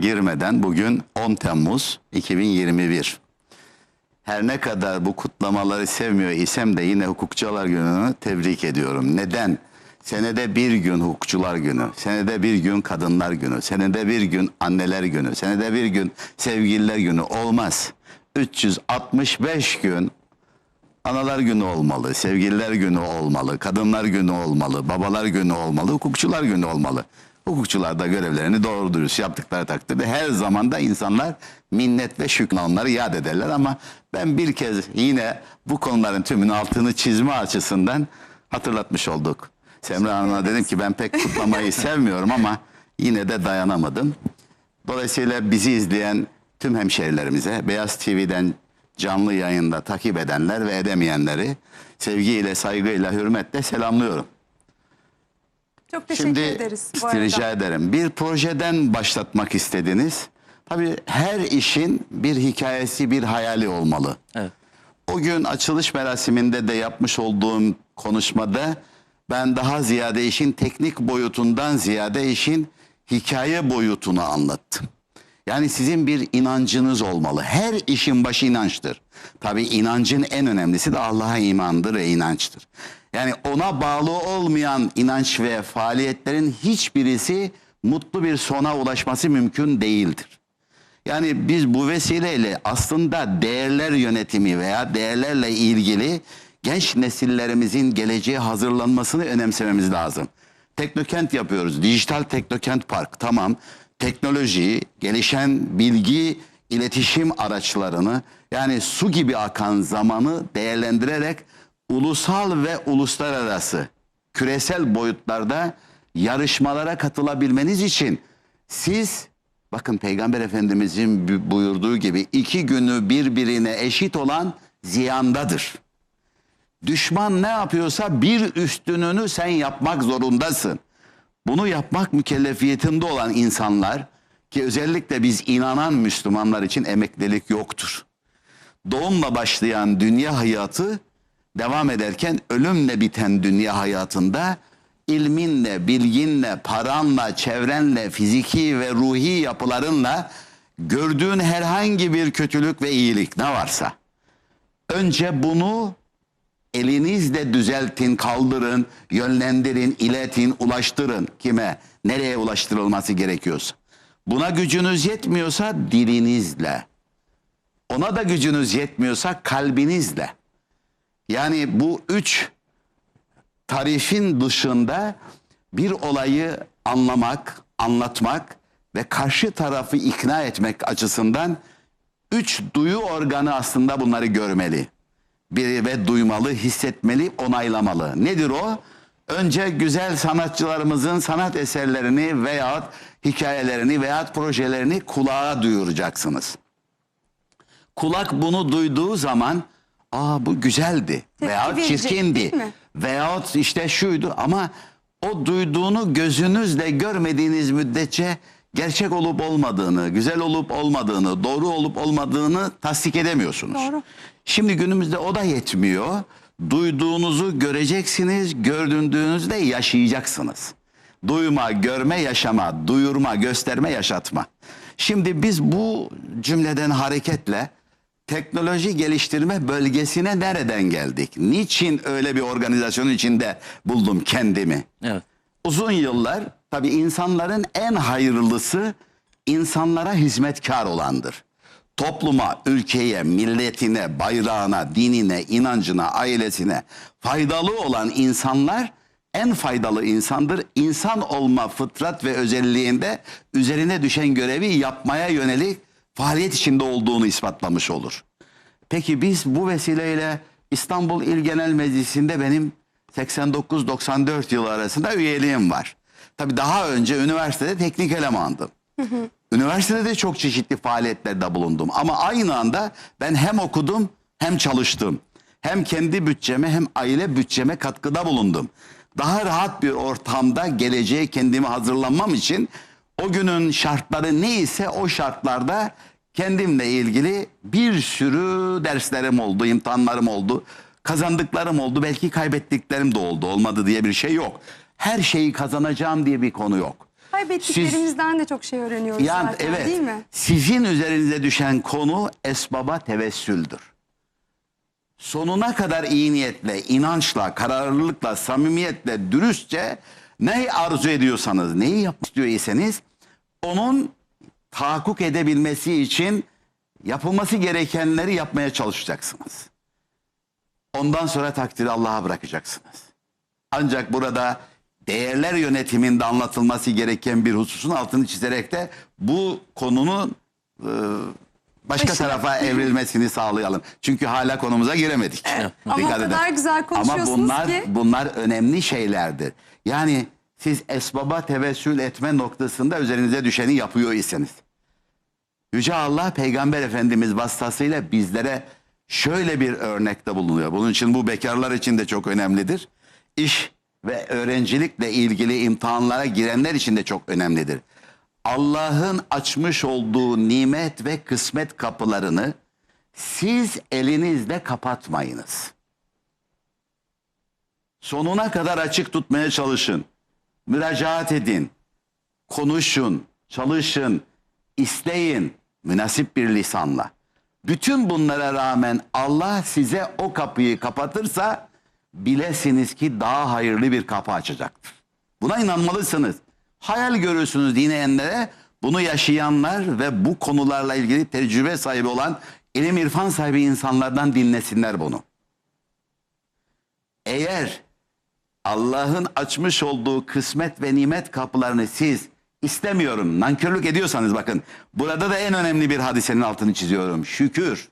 girmeden bugün 10 Temmuz 2021. Her ne kadar bu kutlamaları sevmiyor isem de yine hukukçular gününü tebrik ediyorum. Neden? Senede bir gün hukukçular günü, senede bir gün kadınlar günü, senede bir gün anneler günü, senede bir gün sevgililer günü olmaz. 365 gün Analar günü olmalı, sevgililer günü olmalı, kadınlar günü olmalı, babalar günü olmalı, hukukçular günü olmalı. Hukukçular da görevlerini doğru dürüst yaptıkları takdirde her zaman da insanlar minnet ve şükran onları yad ederler ama ben bir kez yine bu konuların tümünün altını çizme açısından hatırlatmış olduk. Semra Hanım'a dedim ki ben pek kutlamayı sevmiyorum ama yine de dayanamadım. Dolayısıyla bizi izleyen tüm hemşehrilerimize Beyaz TV'den canlı yayında takip edenler ve edemeyenleri sevgiyle, saygıyla, hürmetle selamlıyorum. Çok teşekkür Şimdi ederiz arada. rica ederim. Bir projeden başlatmak istediniz. Tabii her işin bir hikayesi, bir hayali olmalı. Evet. O gün açılış merasiminde de yapmış olduğum konuşmada ben daha ziyade işin teknik boyutundan ziyade işin hikaye boyutunu anlattım. Yani sizin bir inancınız olmalı. Her işin başı inançtır. Tabii inancın en önemlisi de Allah'a imandır ve inançtır. Yani ona bağlı olmayan inanç ve faaliyetlerin hiçbirisi mutlu bir sona ulaşması mümkün değildir. Yani biz bu vesileyle aslında değerler yönetimi veya değerlerle ilgili genç nesillerimizin geleceğe hazırlanmasını önemsememiz lazım. Teknokent yapıyoruz. Dijital Teknokent Park tamam. Teknoloji, gelişen bilgi, iletişim araçlarını yani su gibi akan zamanı değerlendirerek ulusal ve uluslararası küresel boyutlarda yarışmalara katılabilmeniz için siz bakın Peygamber Efendimizin bu- buyurduğu gibi iki günü birbirine eşit olan ziyandadır. Düşman ne yapıyorsa bir üstününü sen yapmak zorundasın. Bunu yapmak mükellefiyetinde olan insanlar ki özellikle biz inanan Müslümanlar için emeklilik yoktur. Doğumla başlayan dünya hayatı devam ederken ölümle biten dünya hayatında ilminle, bilginle, paranla, çevrenle, fiziki ve ruhi yapılarınla gördüğün herhangi bir kötülük ve iyilik ne varsa önce bunu elinizle düzeltin, kaldırın, yönlendirin, iletin, ulaştırın. Kime? Nereye ulaştırılması gerekiyorsa. Buna gücünüz yetmiyorsa dilinizle. Ona da gücünüz yetmiyorsa kalbinizle. Yani bu üç tarifin dışında bir olayı anlamak, anlatmak ve karşı tarafı ikna etmek açısından üç duyu organı aslında bunları görmeli. Bir ve duymalı, hissetmeli, onaylamalı. Nedir o? Önce güzel sanatçılarımızın sanat eserlerini veyahut hikayelerini veyahut projelerini kulağa duyuracaksınız. Kulak bunu duyduğu zaman aa bu güzeldi Tepki veyahut verecek, çirkindi değil mi? veyahut işte şuydu ama o duyduğunu gözünüzle görmediğiniz müddetçe gerçek olup olmadığını, güzel olup olmadığını, doğru olup olmadığını tasdik edemiyorsunuz. Doğru. Şimdi günümüzde o da yetmiyor. Duyduğunuzu göreceksiniz, gördüğünüzde yaşayacaksınız. Duyma, görme, yaşama, duyurma, gösterme, yaşatma. Şimdi biz bu cümleden hareketle teknoloji geliştirme bölgesine nereden geldik? Niçin öyle bir organizasyonun içinde buldum kendimi? Evet. Uzun yıllar tabii insanların en hayırlısı insanlara hizmetkar olandır. Topluma, ülkeye, milletine, bayrağına, dinine, inancına, ailesine faydalı olan insanlar en faydalı insandır. İnsan olma fıtrat ve özelliğinde üzerine düşen görevi yapmaya yönelik faaliyet içinde olduğunu ispatlamış olur. Peki biz bu vesileyle İstanbul İl Genel Meclisi'nde benim 89-94 yılı arasında üyeliğim var. Tabii daha önce üniversitede teknik elemandım. Üniversitede de çok çeşitli faaliyetlerde bulundum. Ama aynı anda ben hem okudum hem çalıştım. Hem kendi bütçeme hem aile bütçeme katkıda bulundum. Daha rahat bir ortamda geleceğe kendimi hazırlanmam için o günün şartları neyse o şartlarda kendimle ilgili bir sürü derslerim oldu, imtihanlarım oldu. Kazandıklarım oldu, belki kaybettiklerim de oldu. Olmadı diye bir şey yok. Her şeyi kazanacağım diye bir konu yok. Kaybettiklerimizden de çok şey öğreniyoruz Yani zaten evet. değil mi? Sizin üzerinize düşen konu esbaba tevessüldür. Sonuna kadar iyi niyetle, inançla, kararlılıkla, samimiyetle, dürüstçe ne arzu ediyorsanız, neyi yapmak istiyorsanız onun tahakkuk edebilmesi için yapılması gerekenleri yapmaya çalışacaksınız. Ondan sonra takdiri Allah'a bırakacaksınız. Ancak burada değerler yönetiminde anlatılması gereken bir hususun altını çizerek de bu konunun e, başka Başına. tarafa evrilmesini sağlayalım. Çünkü hala konumuza giremedik. Ama o Dikkat edin. kadar güzel Ama konuşuyorsunuz bunlar ki. bunlar önemli şeylerdir. Yani siz esbaba tevessül etme noktasında üzerinize düşeni yapıyor iseniz. Yüce Allah Peygamber Efendimiz vasıtasıyla bizlere şöyle bir örnekte bulunuyor. Bunun için bu bekarlar için de çok önemlidir. İş ve öğrencilikle ilgili imtihanlara girenler için de çok önemlidir. Allah'ın açmış olduğu nimet ve kısmet kapılarını siz elinizle kapatmayınız. Sonuna kadar açık tutmaya çalışın. Müracaat edin. Konuşun, çalışın, isteyin münasip bir lisanla. Bütün bunlara rağmen Allah size o kapıyı kapatırsa bilesiniz ki daha hayırlı bir kapı açacaktır. Buna inanmalısınız. Hayal görürsünüz dinleyenlere bunu yaşayanlar ve bu konularla ilgili tecrübe sahibi olan ilim irfan sahibi insanlardan dinlesinler bunu. Eğer Allah'ın açmış olduğu kısmet ve nimet kapılarını siz istemiyorum nankörlük ediyorsanız bakın burada da en önemli bir hadisenin altını çiziyorum. Şükür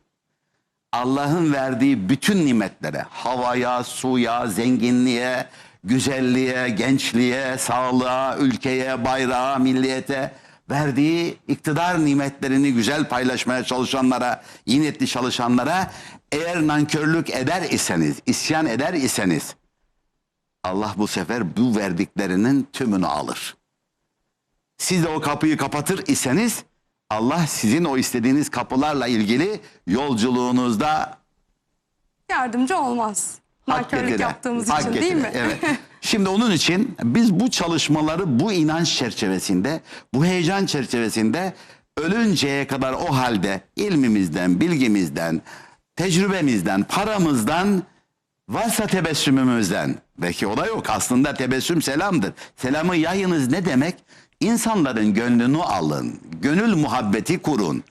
Allah'ın verdiği bütün nimetlere havaya, suya, zenginliğe, güzelliğe, gençliğe, sağlığa, ülkeye, bayrağa, milliyete verdiği iktidar nimetlerini güzel paylaşmaya çalışanlara, iyi niyetli çalışanlara eğer nankörlük eder iseniz, isyan eder iseniz Allah bu sefer bu verdiklerinin tümünü alır. Siz de o kapıyı kapatır iseniz Allah sizin o istediğiniz kapılarla ilgili yolculuğunuzda Yardımcı olmaz. Nankörlük yaptığımız hak için getire. değil mi? Evet. Şimdi onun için biz bu çalışmaları bu inanç çerçevesinde, bu heyecan çerçevesinde ölünceye kadar o halde ilmimizden, bilgimizden, tecrübemizden, paramızdan, varsa tebessümümüzden, belki o da yok aslında tebessüm selamdır. Selamı yayınız ne demek? İnsanların gönlünü alın, gönül muhabbeti kurun.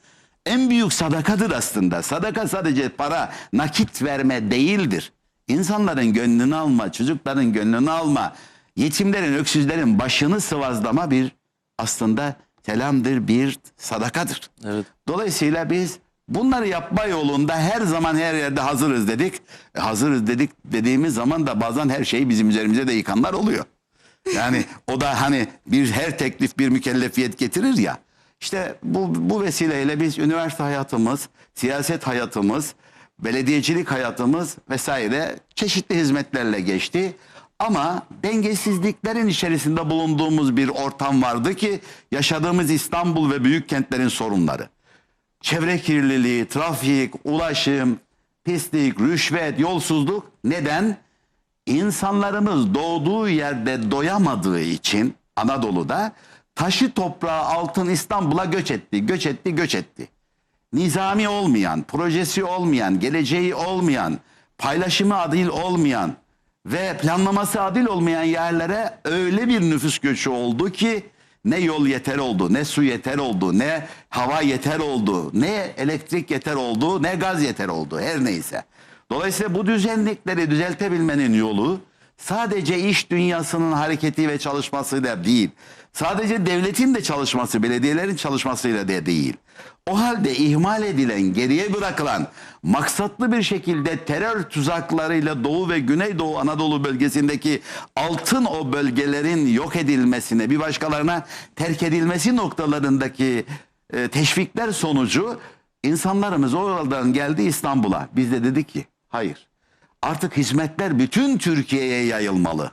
En büyük sadakadır aslında. Sadaka sadece para, nakit verme değildir. İnsanların gönlünü alma, çocukların gönlünü alma, yetimlerin, öksüzlerin başını sıvazlama bir aslında selamdır, bir sadakadır. Evet. Dolayısıyla biz bunları yapma yolunda her zaman her yerde hazırız dedik. E, hazırız dedik dediğimiz zaman da bazen her şeyi bizim üzerimize de yıkanlar oluyor. Yani o da hani bir her teklif bir mükellefiyet getirir ya. İşte bu, bu vesileyle biz üniversite hayatımız, siyaset hayatımız, belediyecilik hayatımız vesaire çeşitli hizmetlerle geçti. Ama dengesizliklerin içerisinde bulunduğumuz bir ortam vardı ki yaşadığımız İstanbul ve büyük kentlerin sorunları. Çevre kirliliği, trafik, ulaşım, pislik, rüşvet, yolsuzluk neden? İnsanlarımız doğduğu yerde doyamadığı için Anadolu'da taşı toprağı altın İstanbul'a göç etti, göç etti, göç etti. Nizami olmayan, projesi olmayan, geleceği olmayan, paylaşımı adil olmayan ve planlaması adil olmayan yerlere öyle bir nüfus göçü oldu ki ne yol yeter oldu, ne su yeter oldu, ne hava yeter oldu, ne elektrik yeter oldu, ne gaz yeter oldu her neyse. Dolayısıyla bu düzenlikleri düzeltebilmenin yolu sadece iş dünyasının hareketi ve çalışmasıyla değil. Sadece devletin de çalışması, belediyelerin çalışmasıyla da değil. O halde ihmal edilen, geriye bırakılan, maksatlı bir şekilde terör tuzaklarıyla Doğu ve Güneydoğu Anadolu bölgesindeki altın o bölgelerin yok edilmesine, bir başkalarına terk edilmesi noktalarındaki e, teşvikler sonucu insanlarımız oradan geldi İstanbul'a. Biz de dedik ki hayır. Artık hizmetler bütün Türkiye'ye yayılmalı.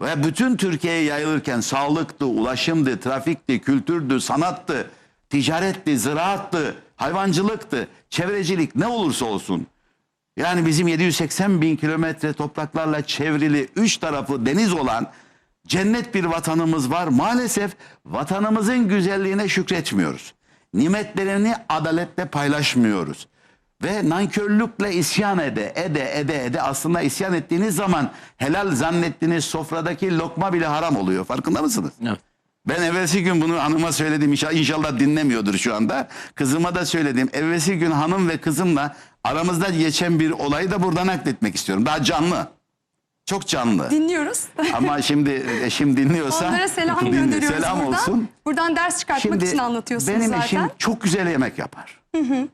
Ve bütün Türkiye'ye yayılırken sağlıktı, ulaşımdı, trafikti, kültürdü, sanattı, ticaretti, ziraattı, hayvancılıktı, çevrecilik ne olursa olsun. Yani bizim 780 bin kilometre topraklarla çevrili üç tarafı deniz olan Cennet bir vatanımız var. Maalesef vatanımızın güzelliğine şükretmiyoruz. Nimetlerini adaletle paylaşmıyoruz. Ve nankörlükle isyan ede, ede, ede, ede aslında isyan ettiğiniz zaman helal zannettiğiniz sofradaki lokma bile haram oluyor. Farkında mısınız? Evet. Ben evvelsi gün bunu hanıma söyledim. İnşallah, inşallah dinlemiyordur şu anda. Kızıma da söyledim. Evvelsi gün hanım ve kızımla aramızda geçen bir olayı da burada nakletmek istiyorum. Daha canlı. Çok canlı. Dinliyoruz. Ama şimdi eşim dinliyorsa Onlara selam din- gönderiyoruz selam buradan. olsun. Buradan ders çıkartmak için anlatıyorsunuz benim zaten. eşim çok güzel yemek yapar.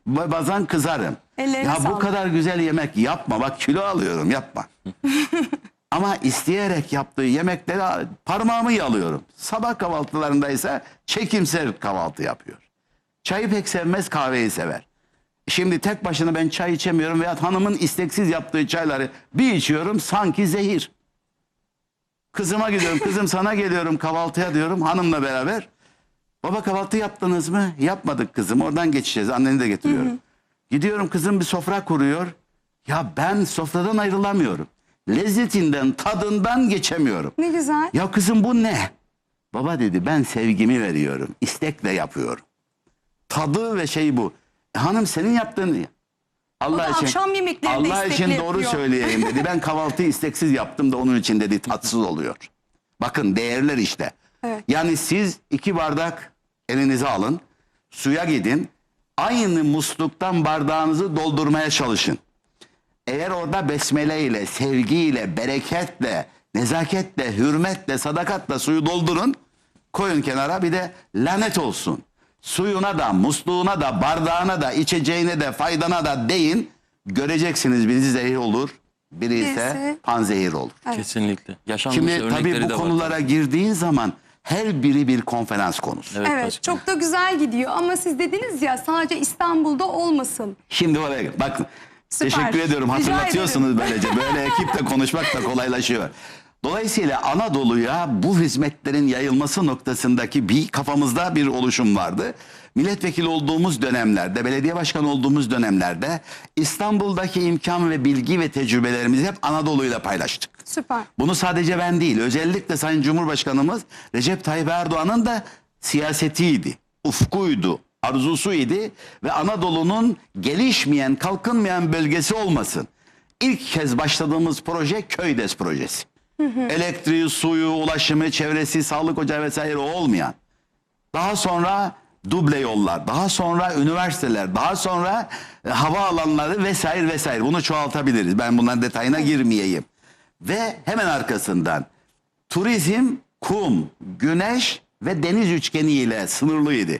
Ba- Bazen kızarım. Ellerine ya bu sağlık. kadar güzel yemek yapma. Bak kilo alıyorum yapma. Ama isteyerek yaptığı yemekleri parmağımı yalıyorum. Sabah kahvaltılarında ise çekimser kahvaltı yapıyor. Çayı pek sevmez kahveyi sever. Şimdi tek başına ben çay içemiyorum veya hanımın isteksiz yaptığı çayları bir içiyorum sanki zehir. Kızıma gidiyorum kızım sana geliyorum kahvaltıya diyorum hanımla beraber. Baba kahvaltı yaptınız mı? Yapmadık kızım oradan geçeceğiz anneni de getiriyorum. Gidiyorum kızım bir sofra kuruyor. Ya ben sofradan ayrılamıyorum. Lezzetinden tadından geçemiyorum. Ne güzel. Ya kızım bu ne? Baba dedi ben sevgimi veriyorum. istekle yapıyorum. Tadı ve şey bu. Hanım senin yaptığın Allah için akşam yemeklerini Allah için istekli doğru yapıyor. söyleyeyim dedi. Ben kahvaltıyı isteksiz yaptım da onun için dedi tatsız oluyor. Bakın değerler işte. Evet. Yani siz iki bardak elinize alın. Suya gidin. Aynı musluktan bardağınızı doldurmaya çalışın. Eğer orada besmele ile, sevgiyle, bereketle, nezaketle, hürmetle, sadakatle suyu doldurun. Koyun kenara bir de lanet olsun. Suyuna da, musluğuna da, bardağına da, içeceğine de, faydana da deyin. Göreceksiniz birisi zehir olur, biri ise Birisi- panzehir olur. Kesinlikle. Yaşanmış Şimdi örnekleri tabii bu de var. konulara girdiğin zaman her biri bir konferans konusu. Evet, Evet çok da güzel gidiyor ama siz dediniz ya sadece İstanbul'da olmasın. Şimdi oraya bak Süper. teşekkür ediyorum Rica hatırlatıyorsunuz böylece. Böyle ekiple konuşmak da kolaylaşıyor. Dolayısıyla Anadolu'ya bu hizmetlerin yayılması noktasındaki bir kafamızda bir oluşum vardı. Milletvekili olduğumuz dönemlerde, belediye başkanı olduğumuz dönemlerde İstanbul'daki imkan ve bilgi ve tecrübelerimizi hep Anadolu'yla paylaştık. Süper. Bunu sadece ben değil, özellikle Sayın Cumhurbaşkanımız Recep Tayyip Erdoğan'ın da siyasetiydi, ufkuydu, arzusuydu ve Anadolu'nun gelişmeyen, kalkınmayan bölgesi olmasın. İlk kez başladığımız proje Köydes projesi. Elektriği, suyu, ulaşımı, çevresi, sağlık ocağı vesaire olmayan. Daha sonra duble yollar, daha sonra üniversiteler, daha sonra e, hava alanları vesaire vesaire. Bunu çoğaltabiliriz. Ben bunların detayına girmeyeyim. Ve hemen arkasından turizm, kum, güneş ve deniz üçgeniyle sınırlıydı.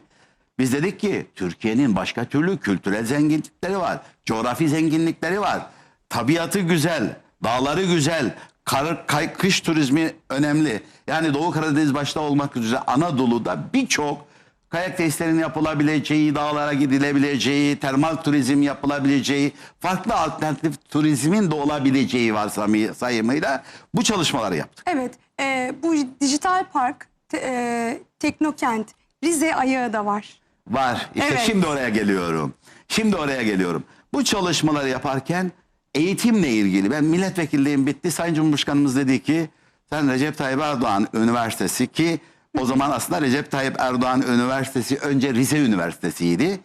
Biz dedik ki Türkiye'nin başka türlü kültürel zenginlikleri var. Coğrafi zenginlikleri var. Tabiatı güzel, dağları güzel, kar, kay- kış turizmi önemli. Yani Doğu Karadeniz başta olmak üzere Anadolu'da birçok kayak testlerinin yapılabileceği, dağlara gidilebileceği, termal turizm yapılabileceği, farklı alternatif turizmin de olabileceği varsayımıyla bu çalışmaları yaptık. Evet e, bu dijital park, te- e, teknokent, Rize ayağı da var. Var. İşte Evet. şimdi oraya geliyorum. Şimdi oraya geliyorum. Bu çalışmaları yaparken eğitimle ilgili ben milletvekilliğim bitti. Sayın Cumhurbaşkanımız dedi ki sen Recep Tayyip Erdoğan Üniversitesi ki o zaman aslında Recep Tayyip Erdoğan Üniversitesi önce Rize Üniversitesi'ydi.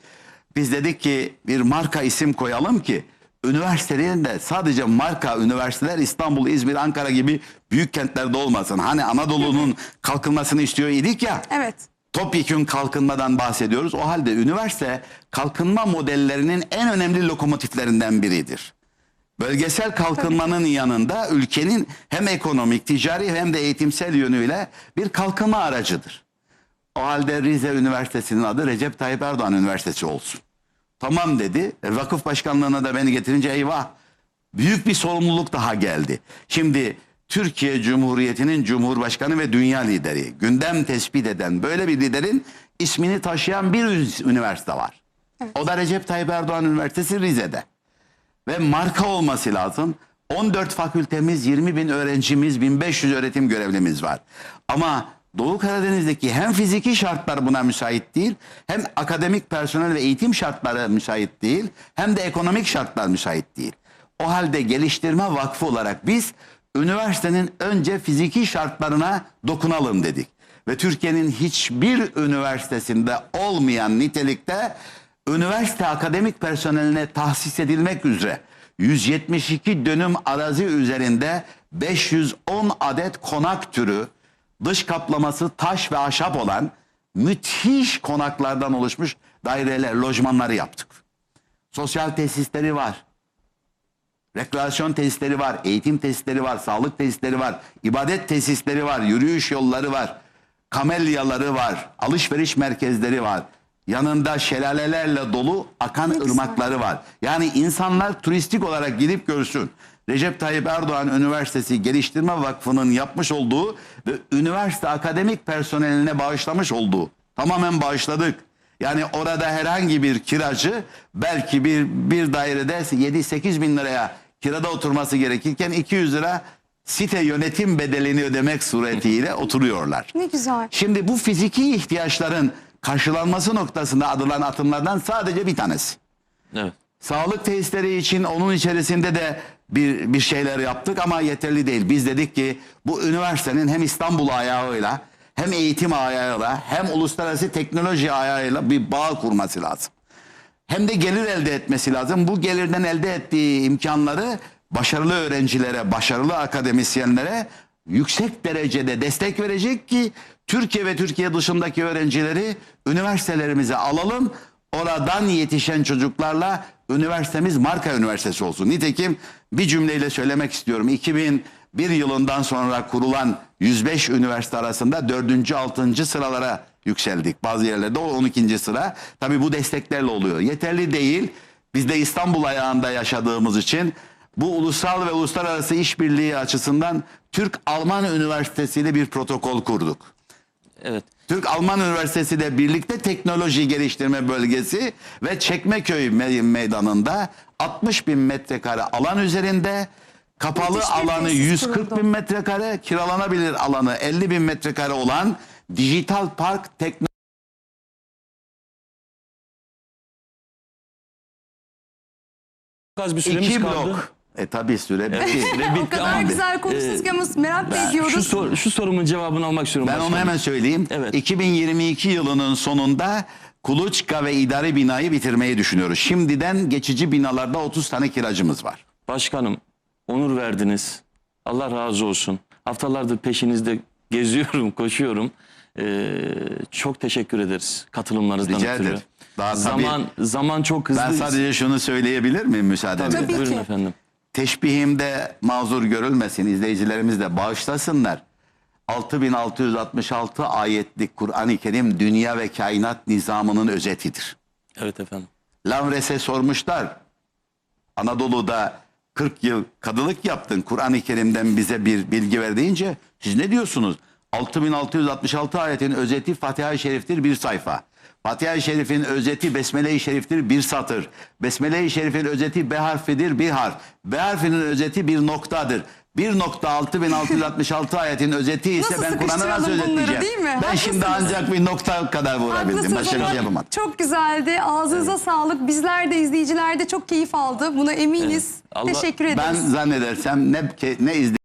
Biz dedik ki bir marka isim koyalım ki üniversitelerin de sadece marka üniversiteler İstanbul, İzmir, Ankara gibi büyük kentlerde olmasın. Hani Anadolu'nun kalkınmasını istiyor idik ya. Evet. Topyekün kalkınmadan bahsediyoruz. O halde üniversite kalkınma modellerinin en önemli lokomotiflerinden biridir. Bölgesel kalkınmanın yanında ülkenin hem ekonomik, ticari hem de eğitimsel yönüyle bir kalkınma aracıdır. O halde Rize Üniversitesi'nin adı Recep Tayyip Erdoğan Üniversitesi olsun. Tamam dedi. E, vakıf başkanlığına da beni getirince eyvah. Büyük bir sorumluluk daha geldi. Şimdi Türkiye Cumhuriyeti'nin Cumhurbaşkanı ve dünya lideri, gündem tespit eden böyle bir liderin ismini taşıyan bir üniversite var. O da Recep Tayyip Erdoğan Üniversitesi Rize'de. Ve marka olması lazım. 14 fakültemiz, 20 bin öğrencimiz, 1500 öğretim görevlimiz var. Ama Doğu Karadeniz'deki hem fiziki şartlar buna müsait değil, hem akademik personel ve eğitim şartları müsait değil, hem de ekonomik şartlar müsait değil. O halde geliştirme vakfı olarak biz üniversitenin önce fiziki şartlarına dokunalım dedik. Ve Türkiye'nin hiçbir üniversitesinde olmayan nitelikte üniversite akademik personeline tahsis edilmek üzere 172 dönüm arazi üzerinde 510 adet konak türü dış kaplaması taş ve ahşap olan müthiş konaklardan oluşmuş daireler, lojmanları yaptık. Sosyal tesisleri var. Rekreasyon tesisleri var, eğitim tesisleri var, sağlık tesisleri var, ibadet tesisleri var, yürüyüş yolları var, kamelyaları var, alışveriş merkezleri var. Yanında şelalelerle dolu akan güzel. ırmakları var. Yani insanlar turistik olarak gidip görsün. Recep Tayyip Erdoğan Üniversitesi Geliştirme Vakfı'nın yapmış olduğu ve üniversite akademik personeline bağışlamış olduğu tamamen bağışladık. Yani orada herhangi bir kiracı belki bir, bir dairede 7-8 bin liraya kirada oturması gerekirken 200 lira site yönetim bedelini ödemek suretiyle oturuyorlar. Ne güzel. Şimdi bu fiziki ihtiyaçların karşılanması noktasında atılan atımlardan sadece bir tanesi. Evet. Sağlık tesisleri için onun içerisinde de bir, bir şeyler yaptık ama yeterli değil. Biz dedik ki bu üniversitenin hem İstanbul ayağıyla hem eğitim ayağıyla hem uluslararası teknoloji ayağıyla bir bağ kurması lazım. Hem de gelir elde etmesi lazım. Bu gelirden elde ettiği imkanları başarılı öğrencilere, başarılı akademisyenlere yüksek derecede destek verecek ki Türkiye ve Türkiye dışındaki öğrencileri üniversitelerimize alalım. Oradan yetişen çocuklarla üniversitemiz marka üniversitesi olsun. Nitekim bir cümleyle söylemek istiyorum. 2001 yılından sonra kurulan 105 üniversite arasında 4. 6. sıralara yükseldik. Bazı yerlerde o 12. sıra. Tabii bu desteklerle oluyor. Yeterli değil. Biz de İstanbul ayağında yaşadığımız için bu ulusal ve uluslararası işbirliği açısından Türk-Alman Üniversitesi ile bir protokol kurduk. Evet. Türk-Alman Üniversitesi ile birlikte teknoloji geliştirme bölgesi ve Çekmeköy me- meydanında 60 bin metrekare alan üzerinde kapalı Müthiş alanı tesis 140 kuruldu. bin metrekare kiralanabilir alanı 50 bin metrekare olan dijital park teknoloji Az bir süremiz iki kaldı. blok. E tabi süre bitti. Süre O bitti kadar ama güzel konuştunuz ki ama merak da ediyoruz. şu, sor- şu sorumun cevabını almak istiyorum. Ben onu başkanım. hemen söyleyeyim. Evet. 2022 yılının sonunda Kuluçka ve idari binayı bitirmeyi düşünüyoruz. Şimdiden geçici binalarda 30 tane kiracımız var. Başkanım onur verdiniz. Allah razı olsun. Haftalardır peşinizde geziyorum, koşuyorum. Ee, çok teşekkür ederiz katılımlarınızdan Rica ötürü. ederim. Daha tabii- Zaman zaman çok hızlı. Ben sadece şunu söyleyebilir miyim müsaade Tabii, Tabii buyurun ki. efendim. Teşbihimde mazur görülmesin, izleyicilerimiz de bağışlasınlar. 6666 ayetlik Kur'an-ı Kerim dünya ve kainat nizamının özetidir. Evet efendim. Lavres'e sormuşlar. Anadolu'da 40 yıl kadılık yaptın. Kur'an-ı Kerim'den bize bir bilgi ver deyince siz ne diyorsunuz? 6666 ayetin özeti Fatiha-i Şerif'tir bir sayfa. Fatiha-i Şerif'in özeti Besmele-i Şerif'tir bir satır. Besmele-i Şerif'in özeti B harfidir bir harf. B harfinin özeti bir noktadır. 1.6666 ayetin özeti ise Nasıl ben Kur'an'ı nasıl özetleyeceğim? değil mi? Ben şimdi ancak bir nokta kadar vurabildim. Başka bir şey yapamadım. Çok güzeldi. Ağzınıza sağlık. Bizler de izleyiciler de çok keyif aldı. Buna eminiz. Evet. Allah- Teşekkür Ben ederiz. zannedersem ne, ne izle